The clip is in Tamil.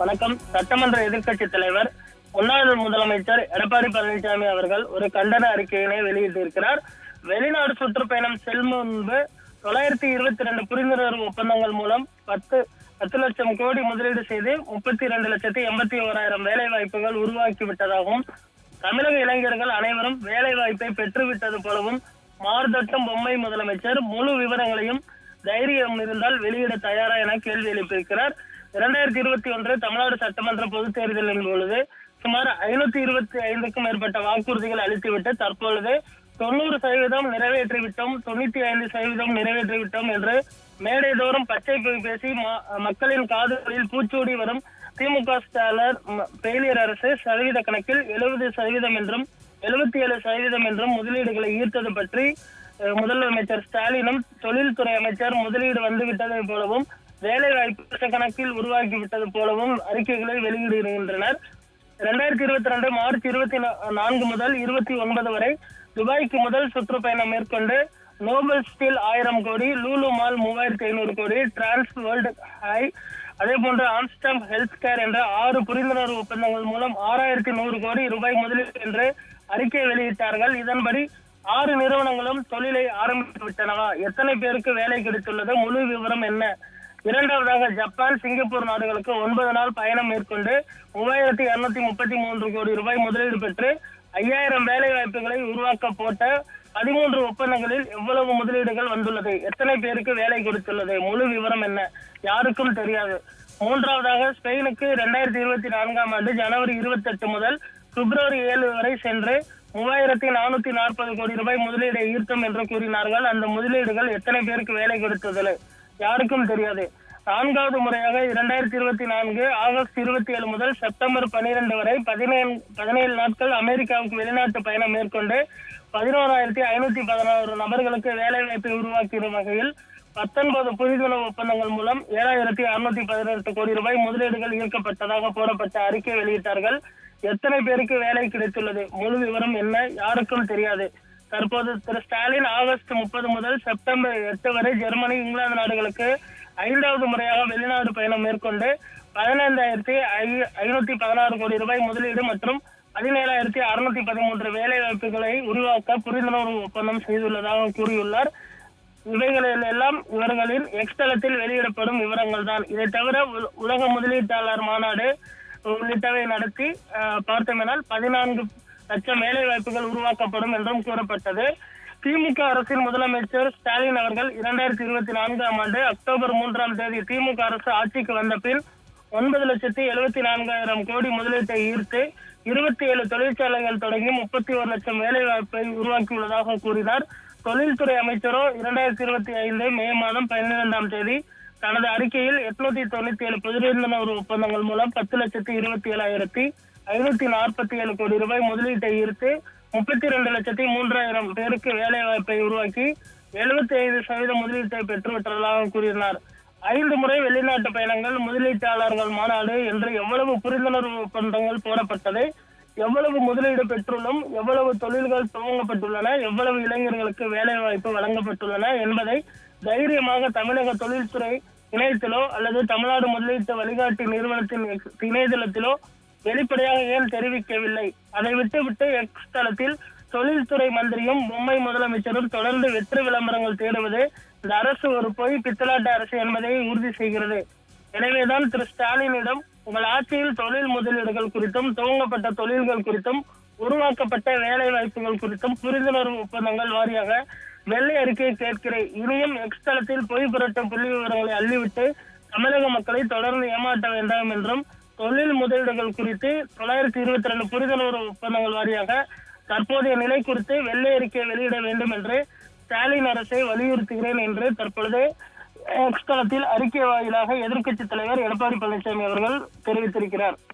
வணக்கம். சட்டமன்ற எதிர்க்கட்சி தலைவர் முன்னாள் முதலமைச்சர் எடப்பாடி பழனிசாமி அவர்கள் ஒரு கண்டன அறிக்கையினை வெளியிட்டிருக்கிறார். வெளிநாடு சுற்றுப்பயணம் செல்லும் முன்பு தொள்ளாயிரத்தி இருபத்தி ரெண்டு புரிந்துணர்வு ஒப்பந்தங்கள் மூலம் பத்து பத்து லட்சம் கோடி முதலீடு செய்து முப்பத்தி இரண்டு லட்சத்தி எண்பத்தி ஓராயிரம் வேலை வாய்ப்புகள் உருவாக்கி விட்டதாகவும் தமிழக இளைஞர்கள் அனைவரும் வேலை வாய்ப்பை பெற்றுவிட்டது போலவும் மார்தட்டம் பொம்மை முதலமைச்சர் முழு விவரங்களையும் தைரியம் இருந்தால் வெளியிட தயாரா என கேள்வி எழுப்பியிருக்கிறார். இரண்டாயிரத்தி இருபத்தி ஒன்று தமிழ்நாடு சட்டமன்ற பொதுத் தேர்தலின் பொழுது சுமார் ஐநூத்தி இருபத்தி ஐந்துக்கும் மேற்பட்ட வாக்குறுதிகள் அளித்துவிட்டு தற்பொழுது தொண்ணூறு சதவீதம் நிறைவேற்றிவிட்டோம் தொண்ணூத்தி ஐந்து சதவீதம் நிறைவேற்றிவிட்டோம் என்று மேடைதோறும் பச்சை பேசி மக்களின் காதுகளில் பூச்சூடி வரும் திமுக ஸ்டாலர் பெயிலியர் அரசு சதவீத கணக்கில் எழுபது சதவீதம் என்றும் எழுபத்தி ஏழு சதவீதம் என்றும் முதலீடுகளை ஈர்த்தது பற்றி அஹ், முதலமைச்சர் ஸ்டாலினும் தொழில்துறை அமைச்சர் முதலீடு வந்துவிட்டதை போலவும் வேலை வாய்ப்பு லட்சக்கணக்கில் உருவாக்கி விட்டது போலவும் அறிக்கைகளை வெளியிடுகின்றனர். இரண்டாயிரத்தி இருபத்தி ரெண்டு மார்ச் இருபத்தி நான்கு முதல் இருபத்தி ஒன்பது வரை துபாய்க்கு முதல் சுற்றுப்பயணம் மேற்கொண்டு நோபல் ஸ்டீல் ஆயிரம் கோடி லூலு மால் மூவாயிரத்தி ஐநூறு கோடி டிரான்ஸ் வேர்ல்டு ஹை அதே போன்று ஆம்ஸ்டம் ஹெல்த் கேர் என்ற ஆறு புரிந்துணர்வு ஒப்பந்தங்கள் மூலம் ஆறாயிரத்தி நூறு கோடி ரூபாய் முதலீடு என்று அறிக்கை வெளியிட்டார்கள். இதன்படி ஆறு நிறுவனங்களும் தொழிலை ஆரம்பித்து விட்டனவா எத்தனை பேருக்கு வேலை கிடைத்துள்ளது? முழு விவரம் என்ன? இரண்டாவதாக ஜப்பான் சிங்கப்பூர் நாடுகளுக்கு ஒன்பது நாள் பயணம் மேற்கொண்டு மூவாயிரத்தி இருநூத்தி முப்பத்தி மூன்று கோடி ரூபாய் முதலீடு பெற்று ஐயாயிரம் வேலை வாய்ப்புகளை உருவாக்க போட்ட பதிமூன்று ஒப்பந்தங்களில் எவ்வளவு முதலீடுகள் வந்துள்ளது? எத்தனை பேருக்கு வேலை கொடுத்துள்ளது? முழு விவரம் என்ன? யாருக்கும் தெரியாது. மூன்றாவதாக ஸ்பெயினுக்கு இரண்டாயிரத்தி இருபத்தி நான்காம் ஆண்டு ஜனவரி இருபத்தி எட்டு முதல் பிப்ரவரி ஏழு வரை சென்று மூவாயிரத்தி நானூத்தி நாற்பது கோடி ரூபாய் முதலீடை ஈர்த்தோம் என்று கூறினார்கள். அந்த முதலீடுகள் எத்தனை பேருக்கு வேலை கொடுத்தது? யாருக்கும் தெரியாது. நான்காவது முறையாக இரண்டாயிரத்தி இருபத்தி நான்கு ஆகஸ்ட் இருபத்தி ஏழு முதல் செப்டம்பர் பனிரெண்டு வரை பதினேழு பதினேழு நாட்கள் அமெரிக்காவுக்கு வெளிநாட்டு பயணம் மேற்கொண்டு பதினோராயிரத்தி ஐநூத்தி பதினாறு நபர்களுக்கு வேலை வாய்ப்பை உருவாக்கிடும் வகையில் பத்தொன்பது புரிந்துணர்வு ஒப்பந்தங்கள் மூலம் ஏழாயிரத்தி அறுநூத்தி பதினெட்டு கோடி ரூபாய் முதலீடுகள் ஈர்க்கப்பட்டதாக போடப்பட்ட அறிக்கை வெளியிட்டார்கள். எத்தனை பேருக்கு வேலை கிடைத்துள்ளது? முழு விவரம் என்ன? யாருக்கும் தெரியாது. தற்போது திரு ஸ்டாலின் ஆகஸ்ட் முப்பது முதல் செப்டம்பர் எட்டு வரை ஜெர்மனி இங்கிலாந்து நாடுகளுக்கு ஐந்தாவது முறையாக வெளிநாடு பயணம் மேற்கொண்டு பதினைந்தாயிரத்தி ஐநூத்தி பதினாறு கோடி ரூபாய் முதலீடு மற்றும் பதினேழாயிரத்தி அறுநூத்தி பதிமூன்று வேலை வாய்ப்புகளை உருவாக்க புரிந்துணர்வு ஒப்பந்தம் செய்துள்ளதாக கூறியுள்ளார். இவைகளில் எல்லாம் இவர்களின் எக்ஸ்தலத்தில் வெளியிடப்படும் விவரங்கள் தான் இதை தவிர உலக முதலீட்டாளர் மாநாடு உள்ளிட்டவை நடத்தி அஹ், பார்த்தோமெனால் பதினான்கு லட்சம் வேலை வாய்ப்புகள் உருவாக்கப்படும் என்றும் கூறப்பட்டது. திமுக அரசின் முதலமைச்சர் ஸ்டாலின் அவர்கள் இரண்டாயிரத்தி இருபத்தி நான்காம் ஆண்டு அக்டோபர் மூன்றாம் தேதி திமுக அரசு ஆட்சிக்கு வந்த பின் ஒன்பது லட்சத்தி எழுபத்தி நான்காயிரம் கோடி முதலீட்டை ஈர்த்து இருபத்தி ஏழு தொழிற்சாலைகள் தொடங்கி முப்பத்தி ஒரு லட்சம் வேலை வாய்ப்பை உருவாக்கியுள்ளதாக கூறினார். தொழில்துறை அமைச்சரோ இரண்டாயிரத்தி இருபத்தி ஐந்து மே மாதம் பன்னிரெண்டாம் தேதி தனது அறிக்கையில் எட்நூத்தி தொண்ணூத்தி ஏழு புதிரிந்தனூர் ஒப்பந்தங்கள் மூலம் பத்து லட்சத்தி இருபத்தி ஏழாயிரத்தி ஐநூத்தி நாற்பத்தி ஏழு கோடி ரூபாய் முதலீட்டை ஈர்த்து முப்பத்தி ரெண்டு லட்சத்தி மூன்றாயிரம் பேருக்கு வேலை வாய்ப்பை உருவாக்கி எழுபத்தி ஐந்து சதவீத முதலீட்டை பெற்றுவிட்டதாக கூறினார். ஐந்து முறை வெளிநாட்டு பயணங்கள் முதலீட்டாளர்கள் மாநாடு என்று எவ்வளவு புரிந்துணர்வு ஒப்பந்தங்கள் போடப்பட்டது எவ்வளவு முதலீடு பெற்றுள்ளோம் எவ்வளவு தொழில்கள் துவங்கப்பட்டுள்ளன எவ்வளவு இளைஞர்களுக்கு வேலை வாய்ப்பு வழங்கப்பட்டுள்ளன என்பதை தைரியமாக தமிழக தொழில்துறை இணையத்திலோ அல்லது தமிழ்நாடு முதலீட்டு வழிகாட்டி நிறுவனத்தின் இணையதளத்திலோ வெளிப்படையாக ஏன் தெரிவிக்கவில்லை? அதை விட்டுவிட்டு எக்ஸ் தளத்தில் தொழில்துறை மந்திரியும் மும்பை முதலமைச்சரும் தொடர்ந்து வெற்றி விளம்பரங்கள் தேடுவது இந்த அரசு ஒரு பொய் பித்தலாட்டு அரசு என்பதை உறுதி செய்கிறது. எனவேதான் திரு ஸ்டாலினிடம் உங்கள் ஆட்சியில் தொழில் முதலீடுகள் குறித்தும் துவங்கப்பட்ட தொழில்கள் குறித்தும் உருவாக்கப்பட்ட வேலை வாய்ப்புகள் குறித்தும் புரிந்துணர்வு ஒப்பந்தங்கள் வாரியாக வெள்ளை அறிக்கையை கேட்கிறேன். இனியும் எக்ஸ் தளத்தில் பொய் புரட்டும் புள்ளி விவரங்களை அள்ளிவிட்டு தமிழக மக்களை தொடர்ந்து ஏமாற்ற வேண்டாம் என்றும் தொழில் முதலீடுகள் குறித்து தொள்ளாயிரத்தி இருபத்தி ரெண்டு புரிந்துணர்வு ஒப்பந்தங்கள் வாரியாக தற்போதைய நிலை குறித்து வெள்ளை அறிக்கை வெளியிட வேண்டும் என்று ஸ்டாலின் அரசை வலியுறுத்துகிறேன் என்று தற்பொழுது எக்ஸ் அறிக்கை வாயிலாக எதிர்க்கட்சி தலைவர் எடப்பாடி பழனிசாமி அவர்கள் தெரிவித்திருக்கிறார்.